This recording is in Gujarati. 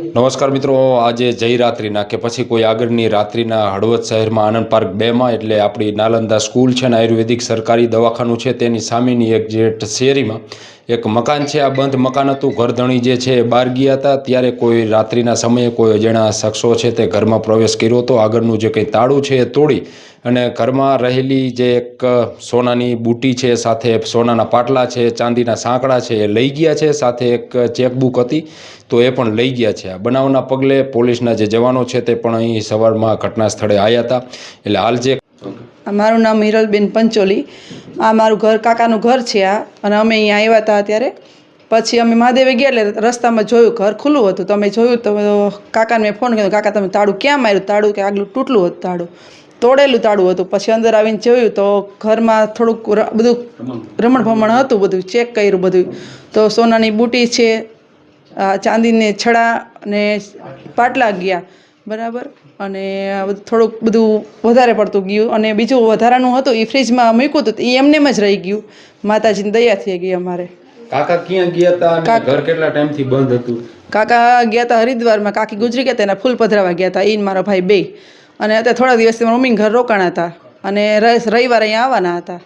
નમસ્કાર મિત્રો, આજે જય રાત્રિના કે પછી કોઈ આગળની રાત્રિના હળવદ શહેરમાં આનંદ પાર્ક બેમાં એટલે આપણી નાલંદા સ્કૂલ છે ને આયુર્વેદિક સરકારી દવાખાનું છે તેની સામેની એક જે શેરીમાં એક મકાન છે, આ બંધ મકાન હતું. ઘરધણી જે છે બહાર ગયા હતા. ત્યારે કોઈ રાત્રિના સમયે કોઈ અજાણ્યા શખ્સો છે તે ઘરમાં પ્રવેશ કર્યો હતો. આગળનું જે કંઈ તાળું છે એ તોડી અને ઘરમાં રહેલી જે એક સોનાની બુટી છે, સાથે સોનાના પાટલા છે, ચાંદીના સાંકડા છે એ લઈ ગયા છે. સાથે એક ચેકબુક હતી તો એ પણ લઈ ગયા છે. આ બનાવના પગલે પોલીસના જે જવાનો છે તે પણ અહીં સવારમાં ઘટના સ્થળે આવ્યા હતા. એટલે હાલ જે મારું નામ હિરલબેન પંચોલી. આ મારું ઘર, કાકાનું ઘર છે આ. અને અમે અહીંયા આવ્યા હતા અત્યારે. પછી અમે મહાદેવે ગયા એટલે રસ્તામાં જોયું, ઘર ખુલ્લું હતું. તો અમે જોયું તો કાકાને મેં ફોન કર્યો, કાકા, તમે તાળું ક્યાં માર્યું? તાળું કે આગલું તૂટલું હતું તાળું? તોડેલું તાળું હતું. પછી અંદર આવીને જોયું તો ઘરમાં થોડુંક બધું રમણ ભમણ હતું બધું, ચેક કર્યું બધું. તો સોનાની બુટી છે ચાંદીને છડા અને પાટલા ગયા. બરાબર? અને થોડુંક બધું વધારે પડતું ગયું. અને બીજું વધારાનું હતું એ ફ્રીજમાં મૂક્યું હતું એ એમનેમ જ રહી ગયું. માતાજીની દયા થઈ ગઈ અમારે. કાકા ક્યાં ગયા હતા ઘર કેટલા ટાઈમથી બંધ હતું? કાકા ગયા હતા હરિદ્વારમાં. કાકી ગુજરી ગયા હતા એના ફૂલ પધરાવા ગયા હતા એ મારા ભાઈ બે. અને અત્યારે થોડા દિવસથી મારા મમ્મી ઘર રોકાણા હતા. અને રવિવારે અહીંયા આવવાના હતા.